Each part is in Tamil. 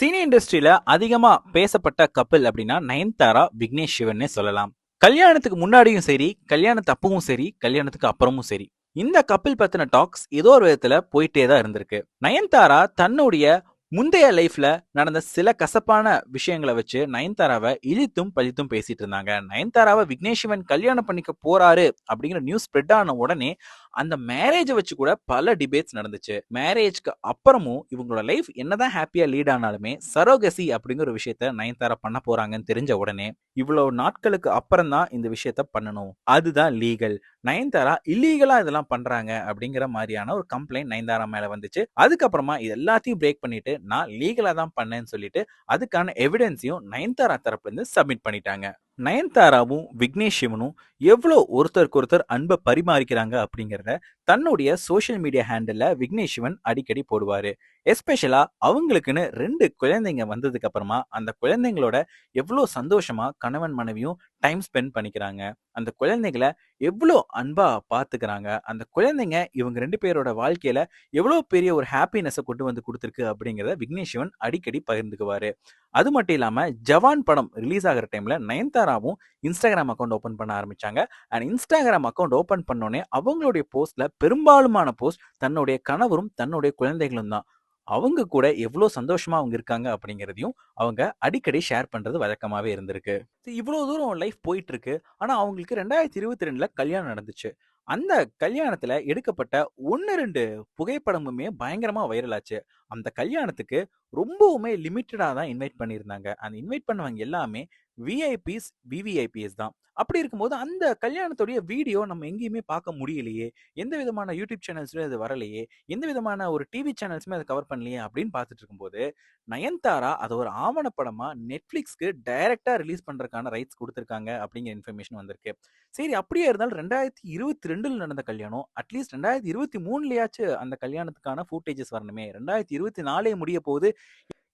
சினி இண்டஸ்ட்ரியில அதிகமா பேசப்பட்ட கப்பல் அப்படின்னா நயன்தாரா விக்னேஷ் சிவன் சொல்லலாம். கல்யாணத்துக்கு முன்னாடியும் சரி கல்யாணத்து அப்பவும் சரி கல்யாணத்துக்கு அப்புறமும் சரி இந்த கப்பல் பத்தின டாக்ஸ் ஏதோ ஒரு விதத்துல போயிட்டே தான் இருந்திருக்கு. நயன்தாரா தன்னுடைய முந்தைய லைஃப்ல நடந்த சில கசப்பான விஷயங்களை வச்சு நயன்தாராவை இழித்தும் பழித்தும் பேசிட்டு இருந்தாங்க. நயன்தாராவை விக்னேஷிவன் கல்யாணம் பண்ணிக்க போறாரு அப்படிங்கிற நியூஸ் ஸ்ப்ரெட் ஆன உடனே அந்த மேரேஜை வச்சு கூட பல டிபேட்ஸ் நடந்துச்சு. மேரேஜ்க்கு அப்புறமும் இவங்களோட லைஃப் என்னதான் ஹாப்பியா லீட் ஆனாலுமே சரோகசி அப்படிங்கிற விஷயத்த நயன்தாரா பண்ண போறாங்கன்னு தெரிஞ்ச உடனே இவ்வளவு நாட்களுக்கு அப்புறம் தான் இந்த விஷயத்த பண்ணணும். அதுதான் லீகல் நயன்தாரா இல்லீகலா இதெல்லாம் பண்றாங்க அப்படிங்கிற மாதிரியான ஒரு கம்ப்ளைண்ட் நயன்தாரா மேல வந்துச்சு. அதுக்கப்புறமா இது எல்லாத்தையும் பிரேக் பண்ணிட்டு நான் லீகலாக தான் பண்ணேன்னு சொல்லிட்டு அதுக்கான எவிடன்ஸையும் நயன்தாரா தரப்புலேருந்து சப்மிட் பண்ணிட்டாங்க. நயன்தாராவும் விக்னேஷ் சிவனும் எவ்வளோ ஒருத்தருக்கு ஒருத்தர் அன்பை பரிமாறிக்கிறாங்க அப்படிங்கிறத தன்னுடைய social media handle Vignesh Shivan அடிக்கடி போடுவார். எஸ்பெஷலாக அவங்களுக்குன்னு ரெண்டு குழந்தைங்க வந்ததுக்கு அப்புறமா அந்த குழந்தைங்களோட எவ்வளோ சந்தோஷமாக கணவன் மனைவியும் டைம் ஸ்பெண்ட் பண்ணிக்கிறாங்க. அந்த குழந்தைகளை எவ்வளோ அன்பா பார்த்துக்கிறாங்க அந்த குழந்தைங்க இவங்க ரெண்டு பேரோட வாழ்க்கையில எவ்வளோ பெரிய ஒரு ஹாப்பினஸை கொண்டு வந்து கொடுத்துருக்கு அப்படிங்கிறத விக்னேஷ் சிவன் அடிக்கடி பகிர்ந்துக்குவாரு. அது மட்டும் இல்லாம ஜவான் படம் ரிலீஸ் ஆகிற டைம்ல நயன்தாராவும் இன்ஸ்டாகிராம் அக்கௌண்ட் ஓப்பன் பண்ண ஆரம்பிச்சாங்க. அண்ட் இன்ஸ்டாகிராம் அக்கௌண்ட் ஓப்பன் பண்ணோடனே அவங்களுடைய போஸ்ட்ல பெரும்பாலுமான போஸ்ட் தன்னுடைய கணவரும் தன்னுடைய குழந்தைகளும் தான். அவங்க கூட எவ்வளோ சந்தோஷமா அவங்க இருக்காங்க அப்படிங்கிறதையும் அவங்க அடிக்கடி ஷேர் பண்றது வழக்கமாவே இருந்திருக்கு. இவ்வளோ தூரம் லைஃப் போயிட்டு இருக்கு ஆனா அவங்களுக்கு ரெண்டாயிரத்தி இருபத்தி ரெண்டுல கல்யாணம் நடந்துச்சு. அந்த கல்யாணத்துல எடுக்கப்பட்ட ஒன்னு ரெண்டு புகைப்படமுமே பயங்கரமா வைரல் ஆச்சு. அந்த கல்யாணத்துக்கு ரொம்பவுமே லிமிட்டடாக தான் இன்வைட் பண்ணியிருந்தாங்க. அந்த இன்வைட் பண்ணவங்க எல்லாமே விஐபிஸ் விவிஐபிஎஸ் தான். அப்படி இருக்கும்போது அந்த கல்யாணத்துடைய வீடியோ நம்ம எங்கேயுமே பார்க்க முடியலையே. எந்த விதமான யூடியூப் சேனல்ஸுமே அது வரலையே. எந்த விதமான ஒரு டிவி சேனல்ஸுமே அதை கவர் பண்ணலையே அப்படின்னு பார்த்துட்டு இருக்கும்போது நயன்தாரா அதை ஒரு ஆவணப்படமாக நெட்ஃப்ளிக்ஸ்க்கு டைரெக்டாக ரிலீஸ் பண்ணுறதுக்கான ரைட்ஸ் கொடுத்துருக்காங்க அப்படிங்கிற இன்ஃபர்மேஷன் வந்திருக்கு. சரி அப்படியே இருந்தாலும் ரெண்டாயிரத்தி இருபத்தி ரெண்டில் நடந்த கல்யாணம் அட்லீஸ்ட் ரெண்டாயிரத்தி இருபத்தி மூணுலயாச்சும் அந்த கல்யாணத்துக்கான ஃபூட்டேஜஸ் வரணுமே. ரெண்டாயிரத்தி இருபத்தி நாலே முடிய போகுது.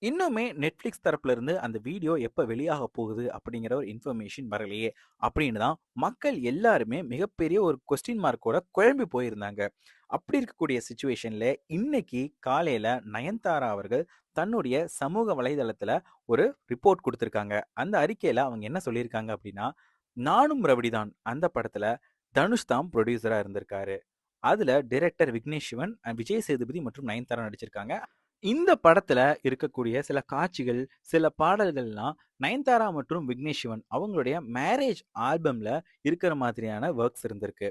இன்னுமே நெட்ஃப்ளிக்ஸ் தரப்புல இருந்து அந்த வீடியோ எப்போ வெளியாக போகுது அப்படிங்கிற ஒரு இன்ஃபர்மேஷன் வரலையே அப்படின்னு தான் மக்கள் எல்லாருமே மிகப்பெரிய ஒரு கொஸ்டின் மார்க்கோட குழம்பி போயிருந்தாங்க. அப்படி இருக்கக்கூடிய சுச்சுவேஷன்ல இன்னைக்கு காலையில நயன்தாரா அவர்கள் தன்னுடைய சமூக வலைதளத்துல ஒரு ரிப்போர்ட் கொடுத்துருக்காங்க. அந்த அறிக்கையில அவங்க என்ன சொல்லியிருக்காங்க அப்படின்னா நானும் ரவிடிதான். அந்த படத்துல தனுஷ் தான் ப்ரொடியூசரா இருந்திருக்காரு. அதுல டைரக்டர் விக்னேஷ் சிவன் விஜய் சேதுபதி மற்றும் நயன்தாரா நடிச்சிருக்காங்க. இந்த படத்துல இருக்கக்கூடிய சில காட்சிகள் சில பாடல்கள்லாம் நயன்தாரா மற்றும் விக்னேஷ் சிவன் அவங்களுடைய மேரேஜ் ஆல்பம்ல இருக்கிற மாதிரியான ஒர்க்ஸ் இருந்திருக்கு.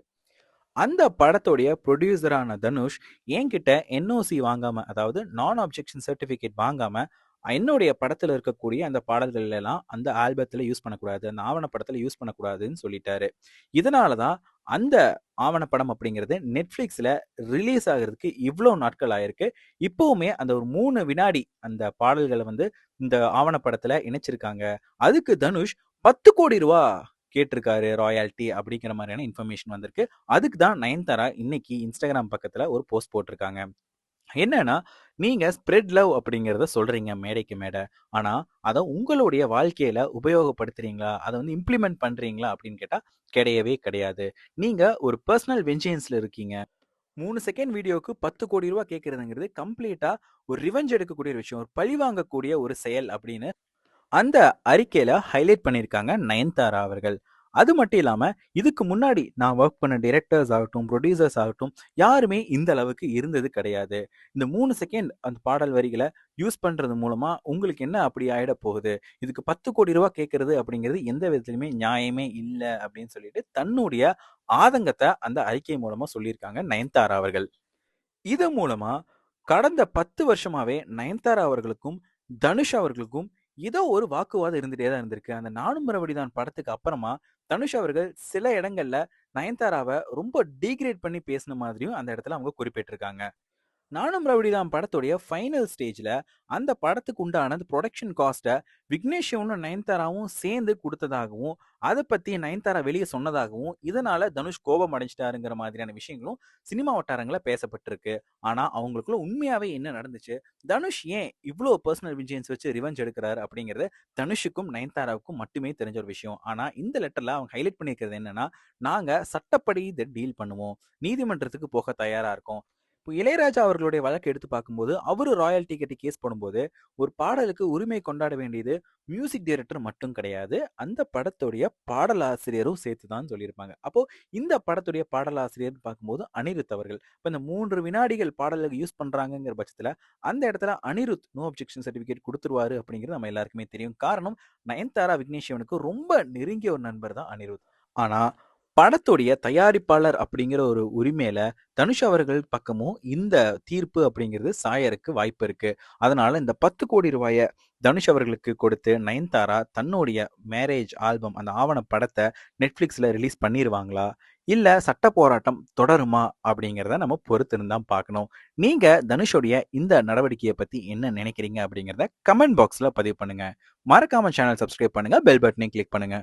அந்த படத்துடைய ப்ரொடியூசரான தனுஷ் என்கிட்ட என்ஓசி வாங்காம அதாவது நான் ஆப்ஜெக்ஷன் சர்டிஃபிகேட் வாங்காம என்னுடைய படத்தில் இருக்கக்கூடிய அந்த பாடல்கள் எல்லாம் அந்த ஆல்பத்தில் யூஸ் பண்ணக்கூடாது அந்த ஆவணப்படத்தில் யூஸ் பண்ணக்கூடாதுன்னு சொல்லிட்டாரு. இதனாலதான் அந்த ஆவணப்படம் அப்படிங்கிறது நெட்ஃப்ளிக்ஸில் ரிலீஸ் ஆகிறதுக்கு இவ்வளோ நாட்கள் ஆயிருக்கு. இப்போவுமே அந்த ஒரு மூணு வினாடி அந்த பாடல்களை வந்து இந்த ஆவணப்படத்தில் இணைச்சிருக்காங்க. அதுக்கு தனுஷ் பத்து கோடி ரூபா கேட்டிருக்காரு ராயல்ட்டி அப்படிங்கிற மாதிரியான இன்ஃபர்மேஷன் வந்திருக்கு. அதுக்கு தான் நயன்தாரா இன்னைக்கு இன்ஸ்டாகிராம் பக்கத்தில் ஒரு போஸ்ட் போட்டிருக்காங்க. என்னன்னா நீங்க ஸ்ப்ரெட் லவ் அப்படிங்கிறத சொல்றீங்க மேடைக்கு மேடை. ஆனா அதை உங்களுடைய வாழ்க்கையில உபயோகப்படுத்துறீங்களா? அதை வந்து இம்ப்ளிமெண்ட் பண்றீங்களா? அப்படின்னு கேட்டா கிடையவே கிடையாது. நீங்க ஒரு பர்சனல் வெஞ்சன்ஸ்ல இருக்கீங்க. மூணு செகண்ட் வீடியோவுக்கு பத்து கோடி ரூபாய் கேட்கறதுங்கிறது கம்ப்ளீட்டா ஒரு ரிவெஞ்ச் எடுக்கக்கூடிய ஒரு விஷயம் ஒரு பழி வாங்கக்கூடிய ஒரு செயல் அப்படின்னு அந்த அறிக்கையில ஹைலைட் பண்ணியிருக்காங்க நயன்தாரா அவர்கள். அது மட்டும் இல்லாமல் இதுக்கு முன்னாடி நான் ஒர்க் பண்ண டிரெக்டர்ஸ் ஆகட்டும் ப்ரொடியூசர்ஸ் ஆகட்டும் யாருமே இந்த அளவுக்கு இருந்தது கிடையாது. இந்த மூணு செகண்ட் அந்த பாடல் வரிகளை யூஸ் பண்ணுறது மூலமாக உங்களுக்கு என்ன அப்படி ஆகிட போகுது? இதுக்கு பத்து கோடி ரூபா கேட்கறது அப்படிங்கிறது எந்த விதத்துலையுமே நியாயமே இல்லை அப்படின்னு சொல்லிட்டு தன்னுடைய ஆதங்கத்தை அந்த அறிக்கை மூலமாக சொல்லியிருக்காங்க நயன்தாரா அவர்கள். இது மூலமாக கடந்த பத்து வருஷமாவே நயன்தாரா அவர்களுக்கும் தனுஷ் அவர்களுக்கும் ஏதோ ஒரு வாக்குவாதம் இருந்துட்டே தான் இருந்திருக்கு. அந்த நானும் மறுபடிதான் படத்துக்கு அப்புறமா தனுஷ் அவர்கள் சில இடங்கள்ல நயன்தாராவை ரொம்ப டீக்ரேட் பண்ணி பேசின மாதிரியும் அந்த இடத்துல அவங்க குறிப்பிட்டிருக்காங்க. நானும் ரவுடிதான் படத்துடைய ஃபைனல் ஸ்டேஜில் அந்த படத்துக்கு உண்டான அந்த ப்ரொடக்ஷன் காஸ்ட்டை விக்னேஷ் சிவனும் நயன்தாராவும் சேர்ந்து கொடுத்ததாகவும் அதை பற்றி நயன்தாரா வெளியே சொன்னதாகவும் இதனால் தனுஷ் கோபம் அடைஞ்சிட்டாருங்கிற மாதிரியான விஷயங்களும் சினிமா வட்டாரங்களில் பேசப்பட்டிருக்கு. ஆனால் அவங்களுக்குள்ள உண்மையாகவே என்ன நடந்துச்சு? தனுஷ் ஏன் இவ்வளோ பர்சனல் விஜயன்ஸ் வச்சு ரிவெஞ்ச் எடுக்கிறாரு அப்படிங்கிறது தனுஷுக்கும் நயன்தாராவுக்கும் மட்டுமே தெரிஞ்ச ஒரு விஷயம். ஆனால் இந்த லெட்டரில் அவங்க ஹைலைட் பண்ணியிருக்கிறது என்னென்னா நாங்கள் சட்டப்படி இதை டீல் பண்ணுவோம். நீதிமன்றத்துக்கு போக தயாராக இருக்கோம். இப்போ இளையராஜா அவர்களுடைய வழக்கு எடுத்து பார்க்கும்போது அவர் ராயல்டி கட்டி கேஸ் போடும்போது ஒரு பாடலுக்கு உரிமை கொண்டாட வேண்டியது மியூசிக் டைரக்டர் மட்டும் கிடையாது. அந்த படத்துடைய பாடலாசிரியரும் சேர்த்து தான் சொல்லியிருப்பாங்க. அப்போ இந்த படத்துடைய பாடலாசிரியர் பார்க்கும்போது அனிருத் அவர்கள். இப்போ இந்த மூன்று வினாடிகள் பாடலுக்கு யூஸ் பண்றாங்கங்கிற பட்சத்தில் அந்த இடத்துல அனிருத் நோ அப்ஜெக்ஷன் சர்டிஃபிகேட் கொடுத்துருவாரு அப்படிங்கிறது நம்ம எல்லாருக்குமே தெரியும். காரணம் நயன்தாரா விக்னேஷ் சிவனுக்கு ரொம்ப நெருங்கிய ஒரு நண்பர் தான் அனிருத். ஆனால் படத்துடைய தயாரிப்பாளர் அப்படிங்கிற ஒரு உரிமையில தனுஷ் அவர்கள் பக்கமும் இந்த தீர்ப்பு அப்படிங்கிறது சாயருக்கு வாய்ப்பு இருக்கு. அதனால இந்த பத்து கோடி ரூபாயை தனுஷ் அவர்களுக்கு கொடுத்து நயன்தாரா தன்னுடைய மேரேஜ் ஆல்பம் அந்த ஆவண படத்தை நெட்ஃப்ளிக்ஸ்ல ரிலீஸ் பண்ணிடுவாங்களா இல்ல சட்ட போராட்டம் தொடருமா அப்படிங்கிறத நம்ம பொறுத்திருந்து தான் பார்க்கணும். நீங்க தனுஷோடைய இந்த நடவடிக்கையை பத்தி என்ன நினைக்கிறீங்க அப்படிங்கிறத கமெண்ட் பாக்ஸ்ல பதிவு பண்ணுங்க. மறக்காம சேனல் சப்ஸ்கிரைப் பண்ணுங்க பெல் பட்டனையும் கிளிக் பண்ணுங்க.